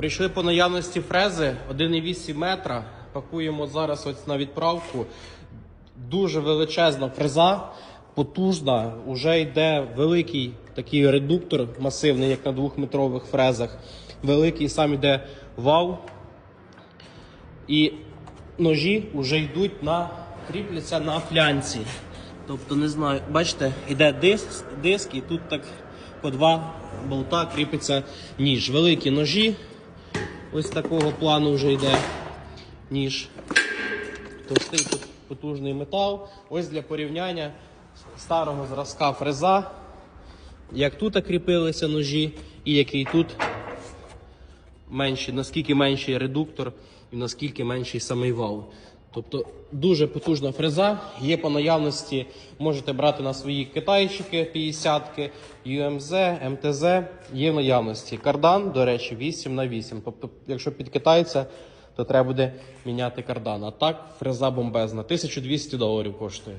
Прийшли по наявності фрези 1,8 метра. Пакуємо зараз ось на відправку. Дуже величезна фреза, потужна. Уже йде великий такий редуктор масивний, як на двохметрових фрезах. Великий сам йде вал. І ножі вже йдуть на кріпляться на флянці. Тобто, не знаю, бачите, йде диск, диск і тут так по два болта кріпиться ніж. Великі ножі. Ось такого плану вже йде ніж. Товстий пот- потужний метал. Ось для порівняння старого зразка фреза. Як тут кріпилися ножі, і який тут менший, наскільки менший редуктор і наскільки менший самий вал. Тобто дуже потужна фреза, є по наявності, можете брати на свої китайчики 50-ки, UMZ, МТЗ, є в наявності. Кардан, до речі, 8 на 8. Тобто, якщо під китайця, то треба буде міняти кардан. А так фреза бомбезна. 1200 доларів коштує.